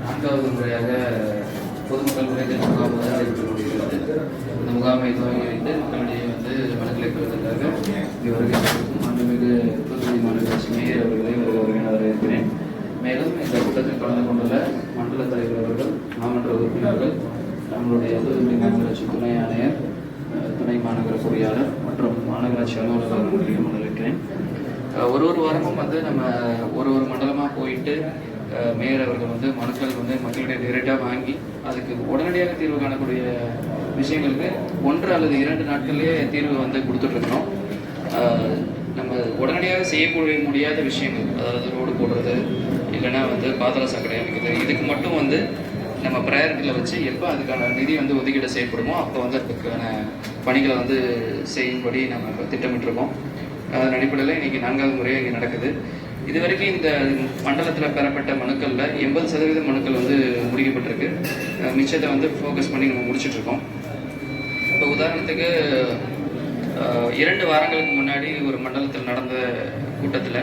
நான்காவது முறையாக பொதுமக்கள் குறைதீர் முகாம் வந்து நடைபெற்று கொண்டிருக்கிறது. இந்த முகாமை துவங்கி வைத்து மக்களிடையே வந்து மனுக்களை பெறுவதற்காக இங்கு வருகை மாண்புமிகு தூத்துக்குடி மாநகராட்சி மேயர் அவர்களை வருக வருகிற வரவேற்கிறேன். மேலும் இந்த கூட்டத்தில் கலந்து கொண்டுள்ள மண்டல தலைவர் அவர்கள் மாமன்ற உறுப்பினர்கள் நம்மளுடைய தூத்துக்குடி மாநகராட்சி துணை ஆணையர் துணை மாநகர பொறியாளர் மற்றும் மாநகராட்சி அலுவலர்களையும் வரவேற்கிறேன். ஒரு ஒரு வாரமும் வந்து நம்ம ஒரு ஒரு மண்டலமாக போயிட்டு மேயர் அவர்கள் வந்து மனுக்கள் வந்து மக்களிடையே நேரடியாக வாங்கி அதுக்கு உடனடியாக தீர்வு காணக்கூடிய விஷயங்களுக்கு ஒன்று அல்லது இரண்டு நாட்கள்லேயே தீர்வு வந்து கொடுத்துட்ருக்கணும் நம்ம உடனடியாக செய்யக்கூடிய முடியாத விஷயங்கள் அதாவது ரோடு போடுறது இல்லைன்னா வந்து பாதாள சாக்கடை அமைக்கிறது இதுக்கு மட்டும் வந்து நம்ம ப்ரையாரிட்டியில் வச்சு எப்போ அதுக்கான நிதி வந்து ஒதுக்கீடு செய்யப்படுமோ அப்போ வந்து அதுக்கான பணிகளை வந்து செய்யும்படி நம்ம இப்போ திட்டமிட்டிருக்கோம். அதன் அடிப்படையில் இன்றைக்கி நான்காவது முறையாக இங்கே நடக்குது. இது வரைக்கும் இந்த மண்டலத்தில் பெறப்பட்ட மனுக்களில் எண்பது சதவீத மனுக்கள் வந்து முடிக்கப்பட்டிருக்கு. மிச்சத்தை வந்து ஃபோக்கஸ் பண்ணி நம்ம முடிச்சிட்ருக்கோம் இப்போ உதாரணத்துக்கு இரண்டு வாரங்களுக்கு முன்னாடி ஒரு மண்டலத்தில் நடந்த கூட்டத்தில்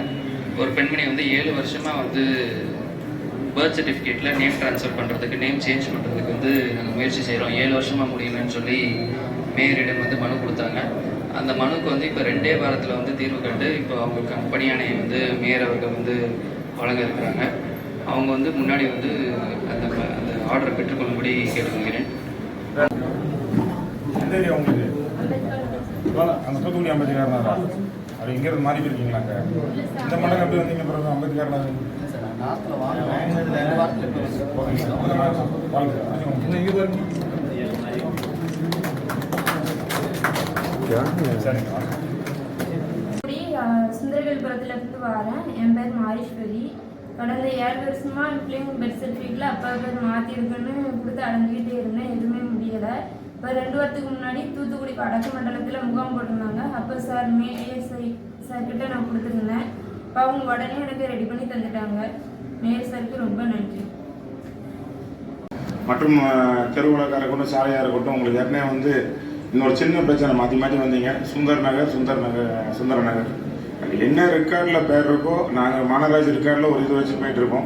ஒரு பெண்மணி வந்து ஏழு வருஷமாக வந்து பர்த் சர்டிஃபிகேட்டில் நேம் ட்ரான்ஸ்ஃபர் பண்ணுறதுக்கு நேம் சேஞ்ச் பண்ணுறதுக்கு வந்து நாங்கள் முயற்சி செய்கிறோம் ஏழு வருஷமாக முடியலன்னு சொல்லி மேயரிடம் வந்து மனு கொடுத்தாங்க. அந்த மனுக்கு வந்து இப்போ ரெண்டே வாரத்தில் வந்து தீர்வு கண்டு இப்போ அவங்களுக்கு பணியாணையை வந்து மேயர் அவர்கள் வந்து வழங்க இருக்கிறாங்க. அவங்க வந்து முன்னாடி வந்து அந்த அந்த ஆர்டரை பெற்றுக்கொள்ளும்படி கேட்டுக்கொள்கிறேன். அந்த தூத்துக்குடி அம்பேத்கர் தான் அது இங்க இருந்து மாறி போயிருக்கீங்களா இந்த மண்டலம் எப்படி வந்தீங்க பிறகு அம்பேத்கர் சரிங்க இப்படி சுந்தரவேல்புரத்துல இருந்து வரேன். என் பேர் மாரீஸ்வரி. கடந்த ஏழு வருஷமா என் பிள்ளைங்க பெர்த் சர்டிஃபிகேட்ல அப்பா பேர் மாற்றிருக்குன்னு கொடுத்து அடைஞ்சிக்கிட்டே இருந்தேன். எதுவுமே முடியலை. இப்போ ரெண்டு வாரத்துக்கு முன்னாடி தூத்துக்குடி வடக்கு மண்டலத்தில் முகாம் போட்டிருந்தாங்க. அப்போ சார் மேயர் சார் கிட்ட நான் கொடுத்துருந்தேன். இப்போ அவங்க உடனே எனக்கு ரெடி பண்ணி தந்துட்டாங்க. மேயர் சாருக்கு ரொம்ப நன்றி. மற்றும் தெருவுலக்காக இருக்கட்டும் சாலையாக இருக்கட்டும் உங்களுக்கு ஏற்கனவே வந்து இன்னொரு சின்ன பிரச்சனை மாற்றி மாற்றி வந்தீங்க. சுந்தர் நகர் சுந்தர் நகர் சுந்தர நகர். என்ன ரெக்கார்டில் பேர் இருக்கோ நாங்கள் மாநகராட்சி ரெக்கார்டில் ஒரு இது வச்சு போயிட்டு இருக்கோம்.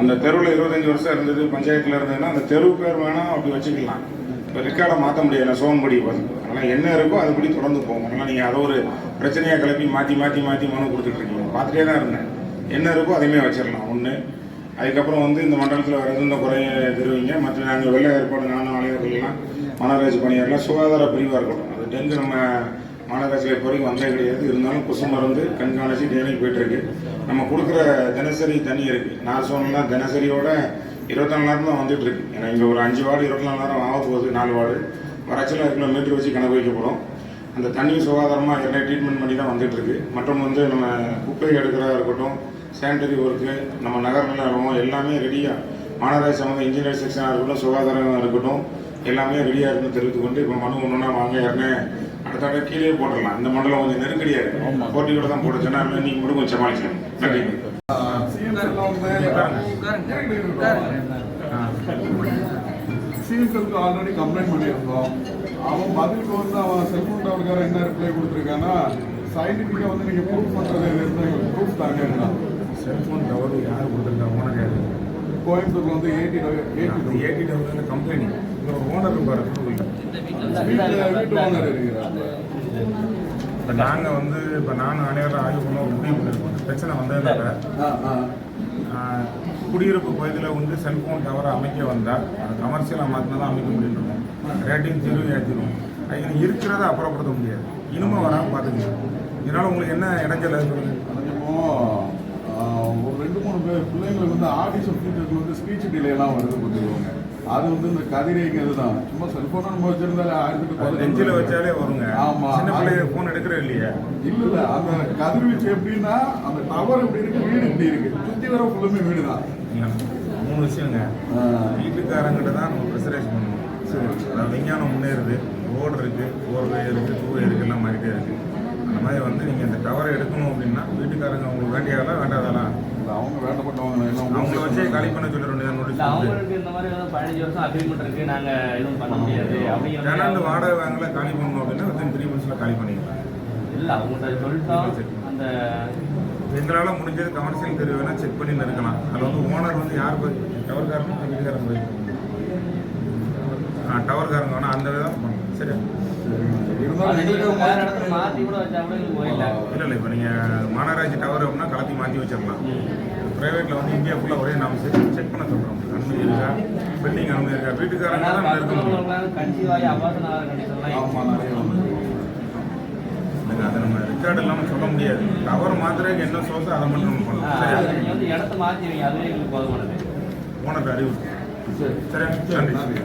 அந்த தெருவில் இருபத்தஞ்சி வருஷம் இருந்தது பஞ்சாயத்தில் இருந்ததுன்னா அந்த தெரு பேர் வேணால் அப்படி வச்சுக்கலாம். இப்போ ரெக்கார்டை மாற்ற முடியாது சோன்படி பார்த்து ஆனால் என்ன இருக்கோ அதுபடி தொடர்ந்து போகும். அதனால் நீங்கள் அதை ஒரு பிரச்சனையாக கிளப்பி மாற்றி மாற்றி மாற்றி மனு கொடுத்துட்டு இருக்கீங்க. பார்த்துட்டே தான் இருந்தேன். என்ன இருக்கோ அதையுமே வச்சிடலாம். ஒன்று அதுக்கப்புறம் வந்து இந்த மண்டலத்தில் வேறு எதுவும் குறைய தெருவீங்க. மற்ற நாங்கள் வெள்ள ஏற்பாடு நானும் ஆலயர்கள்லாம் மாநகராட்சி பணியாளர்கள் சுகாதார பிரிவாக இருக்கட்டும் அது டெங்கு நம்ம மாநகராட்சியில் இப்போ வரைக்கும் வந்தே கிடையாது. இருந்தாலும் கொசு மருந்து கண்காணிச்சு டெய்லிக்கு போயிட்டுருக்கு. நம்ம கொடுக்குற தினசரி தண்ணி இருக்குது நான் சொன்னால் தினசரியோட இருபத்தி நாலு நேரம் தான் வந்துட்டு இருக்கு ஏன்னா இங்கே ஒரு அஞ்சு வார்டு இருபத்தி நாலு நேரம் ஆக போகுது நாலு வார்டு. வறட்சியில் இருக்கிற மீட்டர் வச்சு கணக்கு வைக்க போகிறோம் அந்த தண்ணி சுகாதாரமாக எல்லாம் ட்ரீட்மெண்ட் பண்ணி தான் வந்துட்டு இருக்கு மற்றும் வந்து நம்ம குப்பை எடுக்கிறதா இருக்கட்டும் சானிட்டரி ஒர்க்கு நம்ம நகர் நிலம் எல்லாமே ரெடியாக மாநகராட்சி சம்மந்த இன்ஜினியர் செக்ஷனாக இருக்கட்டும் சுகாதாரம் இருக்கட்டும் எல்லாமே ரெடியாக இருக்குன்னு தெரிவித்து கொண்டு இப்போ மனு ஒன்றுனா வாங்க யாருன்னு அடுத்த தடவை கீழே போட்டுடலாம் இந்த மண்டலம் கொஞ்சம் நெருக்கடியாக இருக்கு. போட்டியோட தான் போட்டு சொன்னா நீங்கள் மட்டும் கொஞ்சம் சமாளிக்கலாம் நன்றி. சிஎஸ்எல்க்கு ஆல்ரெடி கம்ப்ளைண்ட் பண்ணியிருந்தோம். அவன் பதிலுக்கு வந்து அவன் செல்ஃபோன் டவருக்கார என்ன ரிப்ளை கொடுத்துருக்கான்னா சயின்டிஃபிக்காக வந்து நீங்கள் ப்ரூஃப் பண்ணுறது ப்ரூஃப் தாங்க செல்ஃபோன் டவர் யார் கொடுத்துருக்கா? ஓனர் யார் கோயம்புத்தூர்ல வந்து eighty eighty AD tower company ஒரு ஓனர் பாரு வீட்டு ஓனர் இருக்கிறாங்க இப்போ நாங்கள் வந்து இப்போ நானும் அனைவரும் ஆய்வு பண்ண ஒரு முடிவு பண்ணியிருக்கோம் பிரச்சனை வந்ததுனால குடியிருப்பு பகுதியில் வந்து செல்ஃபோன் டவரை அமைக்க வந்தால் அது கமர்ஷியலாக மாற்றினா தான் அமைக்க முடியும் ரேட்டிங் ஜீரோ ஏற்றிடும் அது இருக்கிறத அப்புறப்படுத்த முடியாது. இனிமே வராமல் பார்த்துக்கணும் இதனால் உங்களுக்கு என்ன இடைஞ்சல் அதிகமாக ஒரு ரெண்டு மூணு வந்து பிள்ளைங்களுக்கு வந்து ஆடிஷன் ஃபீச்சர்ஸ் வந்து ஸ்பீச் டிலே எல்லாம் வருது பார்த்துக்கோங்க. அது வந்து இந்த கதிரைக்கு இதுதான் சும்மா செல்போனை நம்ம வச்சிருந்தாலே ஆயிரத்தி நெஞ்சில் வச்சாலே வருங்க. ஆமா. சின்ன பிள்ளைங்க ஃபோன் எடுக்கிறே இல்லையா. இல்ல இல்ல. அந்த கதிர்வீச்சு எப்படின்னா அந்த டவர் எப்படி இருக்கு வீடு இப்படி இருக்கு. சுத்தி வர ஃபுல்லுமே வீடு தான் மூணு விஷயங்க. வீட்டுக்காரங்கிட்ட தான் நம்ம ப்ரெஷரைஸ் பண்ணணும். சரி. அதாவது விஞ்ஞானம் முன்னேறுது. ரோடு இருக்கு ஃபோர் வே இருக்கு டூ வே இருக்கு எல்லாம் மாறிட்டே இருக்கு. அந்த மாதிரி வந்து நீங்க இந்த டவரை எடுக்கணும் அப்படின்னா வீட்டுக்காரங்க அவங்களுக்கு வேண்டியாதா வேண்டாதானா இல்ல, அவங்க வேண்டப்பட்டவங்க எல்லாம் அவங்கள வச்சே காலி பண்ண சொல்ல நோட்டீஸ் அவங்களுக்கு இந்த மாதிரி வந்து பதினஞ்சு வருஷம் அக்ரிமெண்ட் இருக்கு நாங்க எதுவும் பண்ண முடியாது. அப்படிங்கிற டெனண்ட் அவங்க- வாடகை வாங்கல காலி பண்ணணும் அப்படின்னா வித்தின் த்ரீ மந்த்ஸ்ல காலி பண்ணிக்கலாம். இல்ல அவங்கள்ட்ட சொல்லிட்டோம் அந்த எங்களால் முடிஞ்சது கமர்ஷியல் தெருவு வேணா செக் பண்ணி இருக்கலாம் அதில் வந்து ஓனர் வந்து யார் போய் டவர்காரங்க வீட்டுக்காரங்க போய். ஆ டவர்காரங்க வேணா அந்த பண்ணணும் சரியா? வச்சா கூட எங்களுக்கு போயிடல இல்லை இல்லை இப்போ நீங்கள் மாநகராட்சி டவர் அப்படின்னா கலத்தி மாற்றி வச்சிடலாம். ப்ரைவேட்டில் வந்து இந்தியா ஃபுல்லாக ஒரே நாம செக் செக் பண்ண சொல்கிறோம் அனுமதி இருக்கா? பில்டிங் அனுமதி இருக்கா? வீட்டுக்காரங்க தான் இருக்க முடியும். கன்சீவாகி அபாசன கண்டிஷன்லாம் ஆமா நிறைய அதை நம்ம ரெக்கார்டு இல்லாமல் சொல்ல முடியாது. டவர் மாத்திரைக்கு என்ன சோர்ஸோ அதை மட்டும் நம்ம பண்ணலாம். இடத்த மாத்தி வைங்க அதுவே எங்களுக்கு போதுமானது. ஓனருக்கு அறிவு சரி. நன்றி.